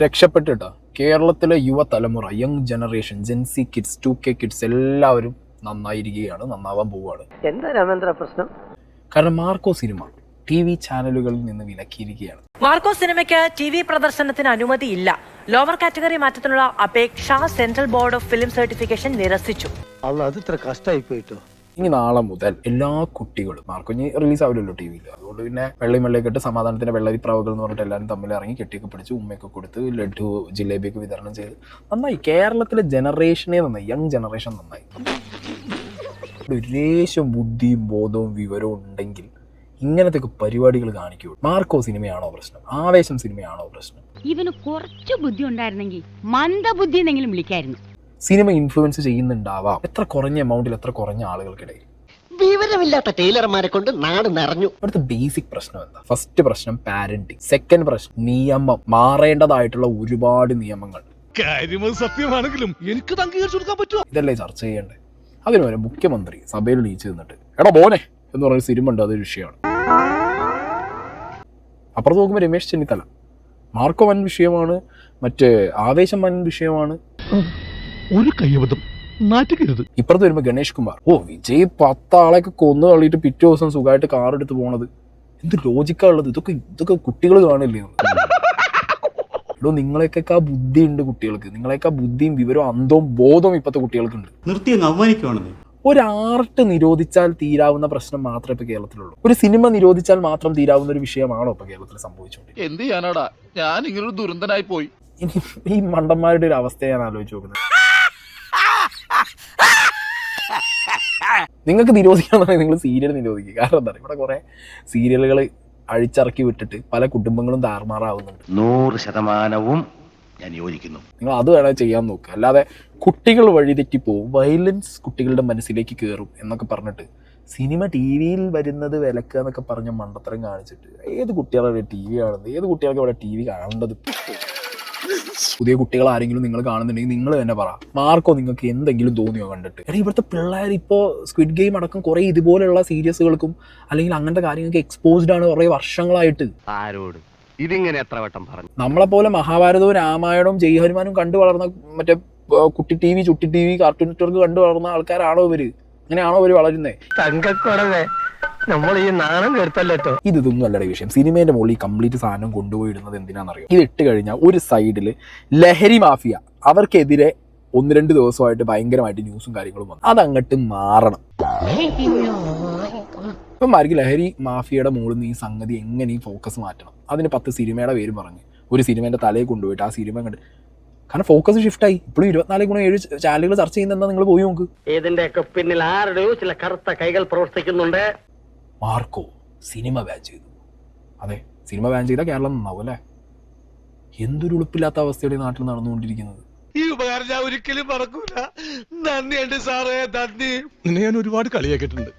രക്ഷപ്പെട്ടിട്ടോ? കേരളത്തിലെ യുവതലമുറ young generation gen Z kids two K kids എല്ലാവരും നന്നായിരിക്കുകയാണ് നന്നാവാൻ പോവുകയാണ്. എന്താ രാമേന്ദ്ര പ്രശ്നം? കാരണം മാർക്കോ സിനിമ ടി വി ചാനലുകളിൽ നിന്ന് വിലക്കിയിരിക്കുകയാണ്. മാർക്കോ സിനിമയ്ക്ക് ടി വി പ്രദർശനത്തിന് അനുമതിയില്ല ലോവർ കാറ്റഗറി മാറ്റത്തിനുള്ള അപേക്ഷ central board of film certification നിരസിച്ചു. അല്ല അത് ഇത്ര കഷ്ടമായി പോയിട്ടോ? ഇനി നാളെ മുതൽ എല്ലാ കുട്ടികളും മാർക്കുഞ്ഞ് റിലീസ് ആവില്ലല്ലോ ടി വിയിൽ അതുകൊണ്ട് പിന്നെ വെള്ളയും വെള്ളയൊക്കെ ഇട്ട് സമാധാനത്തിന്റെ വെള്ളരി പ്രാവുകൾ എന്ന് പറഞ്ഞിട്ട് എല്ലാവരും തമ്മിൽ ഇറങ്ങി കെട്ടിയൊക്കെ പിടിച്ച് ഉമ്മയൊക്കെ കൊടുത്ത് ലഡു ജിലേബിയൊക്കെ വിതരണം ചെയ്ത് നന്നായി. കേരളത്തിലെ ജനറേഷനെ നന്നായി. യങ് ജനറേഷൻ നന്നായി. ഒരു ലേശം ബുദ്ധിയും ബോധവും വിവരവും ഉണ്ടെങ്കിൽ ഇങ്ങനത്തെ പരിപാടികൾ കാണിക്കൂ. മാർക്കോ സിനിമയാണോ പ്രശ്നം? ആവേശം സിനിമയാണോ പ്രശ്നം? ഇവന് കുറച്ച് ബുദ്ധി ഉണ്ടായിരുന്നെങ്കിൽ മന്ദബുദ്ധി എന്നെങ്കിലും വിളിക്കായിരുന്നു. Cinema influence ചെയ്യുന്നുണ്ടാവാം. എത്ര കുറഞ്ഞ എമൗണ്ടിൽ എത്ര കുറഞ്ഞ ആളുകൾക്കിടയിൽ? വിവരമില്ലാത്ത ടൈലർമാരെ കൊണ്ട് നാട് നിറഞ്ഞു. ഇവിടുത്തെ ബേസിക് പ്രശ്നം എന്താ? ഫസ്റ്റ് പ്രശ്നം പാരന്റിങ് സെക്കൻഡ് പ്രശ്നം നിയമം. മാറേണ്ടതായിട്ടുള്ള ഒരുപാട് നിയമങ്ങൾ. കാര്യമത് സത്യമാണെങ്കിലും എനിക്ക് അംഗീകരിച്ചു കൊടുക്കാൻ പറ്റുമോ? ഇതല്ലേ ചർച്ച ചെയ്യേണ്ടത്. അതിനു വരെ മുഖ്യമന്ത്രി സഭയിൽ നീച്ചു നിന്നിട്ട് എടാ മോനെ എന്ന് പറഞ്ഞ സിനിമ ഉണ്ട് അതൊരു വിഷയമാണ്. അപ്പുറത്ത് നോക്കുമ്പോൾ രമേശ് ചെന്നിത്തല. മാർക്കോ വൻ വിഷയമാണ് മറ്റേ ആവേശം വൻ വിഷയമാണ്. ഒരു കയ്യബദ്ധം. നാറ്റുകരുത്. ഇപ്പുറത്ത് വരുമ്പോൾ ഗണേഷ് കുമാർ ഓ വിജയ് പത്താളെയൊക്കെ കൊന്നു തള്ളിയിട്ട് പിറ്റേ ദിവസം സുഖമായിട്ട് കാർ എടുത്ത് പോണത്. എന്ത് ലോജിക്കാ ഉള്ളത് ഇതൊക്കെ ഇതൊക്കെ കുട്ടികൾ കാണില്ലേ? എടോ നിങ്ങളെയൊക്കെ ആ ബുദ്ധി ഉണ്ട് കുട്ടികൾക്ക്. നിങ്ങളെയൊക്കെ ബുദ്ധിയും വിവരവും അന്തവും ബോധവും ഇപ്പോഴത്തെ കുട്ടികൾക്കുണ്ട്. നിർത്തി അങ്ങ് അവമാനിക്കുവാണെന്നേ. ഒരു ആർട്ട് നിരോധിച്ചാൽ തീരാവുന്ന പ്രശ്നം മാത്രമേ ഇപ്പൊ കേരളത്തിലുള്ളൂ. ഒരു സിനിമ നിരോധിച്ചാൽ മാത്രം തീരാവുന്ന ഒരു വിഷയമാണോ ഇപ്പൊ കേരളത്തിൽ സംഭവിച്ചുകൊണ്ട് എന്ത് ചെയ്യാനാടാ? ഞാൻ ഇങ്ങനൊരു ദുരന്തനായി പോയി. ഇനി ഈ മണ്ടന്മാരുടെ ഒരു അവസ്ഥ ഞാൻ ആലോചിച്ച് നോക്കുന്നത്. നിങ്ങൾക്ക് നിരോധിക്കാന്നുണ്ടെങ്കിൽ നിങ്ങൾ സീരിയൽ നിരോധിക്കുക. കാരണം എന്താണ്? ഇവിടെ കുറെ സീരിയലുകൾ അഴിച്ചിറക്കി വിട്ടിട്ട് പല കുടുംബങ്ങളും താറുമാറാവുന്നുണ്ട്. നൂറ് ശതമാനവും ഞാൻ യോജിക്കുന്നു. നിങ്ങൾ അത് വേണേൽ ചെയ്യാൻ നോക്കുക അല്ലാതെ കുട്ടികൾ വഴിതെറ്റി പോവും വയലൻസ് കുട്ടികളുടെ മനസ്സിലേക്ക് കയറും എന്നൊക്കെ പറഞ്ഞിട്ട് സിനിമ ടി വിയിൽ വരുന്നത് വിലക്കുക എന്നൊക്കെ പറഞ്ഞ മണ്ടത്തരം കാണിച്ചിട്ട് ഏത് കുട്ടികളെ ടി വി കാണുന്നത്? ഏത് കുട്ടികൾക്ക് ഇവിടെ ടി വി കാണേണ്ടത്? പുതിയ കുട്ടികൾ ആരെങ്കിലും നിങ്ങൾ കാണുന്നുണ്ടെങ്കിൽ നിങ്ങൾ തന്നെ പറ. മാർക്കോ നിങ്ങൾക്ക് എന്തെങ്കിലും തോന്നിയോ കണ്ടിട്ട്? എടാ ഇവിടുത്തെ പിള്ളേർ ഇപ്പോൾ സ്ക്വിഡ് ഗെയിം അടക്കം കുറേ ഇതുപോലെയുള്ള സീരിയസുകൾക്കും അല്ലെങ്കിൽ അങ്ങനത്തെ കാര്യങ്ങൾക്ക് എക്സ്പോസ്ഡ് ആണ് കുറേ വർഷങ്ങളായിട്ട്. ആരോട്? ഇതിങ്ങനെ എത്ര വട്ടം പറഞ്ഞു? നമ്മളെ നമ്മളെപ്പോലെ മഹാഭാരതവും രാമായണവും ജയ് ഹനുമാനും കണ്ടു വളർന്ന മറ്റേ കുട്ടി T V Chutti T V Cartoon Network കണ്ടു വളർന്ന ആൾക്കാരാണോ ഇവർ? അങ്ങനെയാണോ ഇവർ വളരുന്നേ? തങ്കക്കുടവേ നമ്മൾ ഈ നാണം കേട്ടല്ലോ ഇത് ഇതൊന്നും അല്ലടേ വിഷയം. സിനിമേന്റെ മുകളിൽ കംപ്ലീറ്റ് സാധനം കൊണ്ടുപോയി ഇടുന്നത് എന്തിനാണെന്നറിയോ? ഇത് ഇട്ട് കഴിഞ്ഞാൽ ഒരു സൈഡിൽ ലഹരി മാഫിയ. അവർക്കെതിരെ ഒന്ന് രണ്ട് ദിവസമായിട്ട് ഭയങ്കരമായിട്ട് ന്യൂസും കാര്യങ്ങളും വന്നു. അതങ്ങട്ട് മാറണം. ഇപ്പം ആയിരിക്കും ലഹരി മാഫിയയുടെ മുകളിൽ നിന്ന് ഈ സംഗതി എങ്ങനെ ഈ ഫോക്കസ് മാറ്റണം? അതിന് പത്ത് സിനിമയുടെ പേര് പറഞ്ഞ്. ഒരു സിനിമേന്റെ തലയിൽ കൊണ്ടുപോയിട്ട് ആ സിനിമ കണ്ട്. കാരണം ഫോക്കസ് ഷിഫ്റ്റ് ആയി. ഇപ്പോഴും ഇരുപത്തിനാല് ഗുണം ഏഴ് ചാനലുകൾ ചർച്ച ചെയ്യുന്ന നിങ്ങൾ പോയി നോക്ക്. ഇതിന്റെയൊക്കെ പിന്നിൽ ആരുടെയോ ചില കറുത്ത കൈകൾ പ്രവർത്തിക്കുന്നുണ്ട്? മാർക്കോ സിനിമ ബാൻ ചെയ്തു. അതെ സിനിമ ബാൻ ചെയ്താൽ കേരളം നന്നാവും അല്ലേ? എന്തൊരു ഉളുപ്പില്ലാത്ത അവസ്ഥയുടെ നാട്ടിൽ നടന്നുകൊണ്ടിരിക്കുന്നത്. ഈ ഉപകാരം ഞാൻ ഒരിക്കലും മറക്കൂല. നന്ദിയുണ്ട് സാറേ നന്ദി. നിന്നെ ഞാൻ ഒരുപാട് കളിയാക്കിയിട്ടുണ്ട്.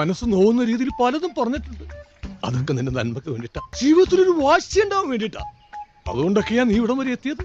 മനസ്സ് നോവുന്ന രീതിയിൽ പലതും പറഞ്ഞിട്ടുണ്ട്. അതൊക്കെ നിന്റെ നന്മക്ക് വേണ്ടിട്ടാ ജീവിതത്തിൽ ഒരു വാശി ഉണ്ടാവാൻ വേണ്ടിട്ടാ അതുകൊണ്ടൊക്കെയാ നീ ഇവിടം വരെ എത്തിയത്.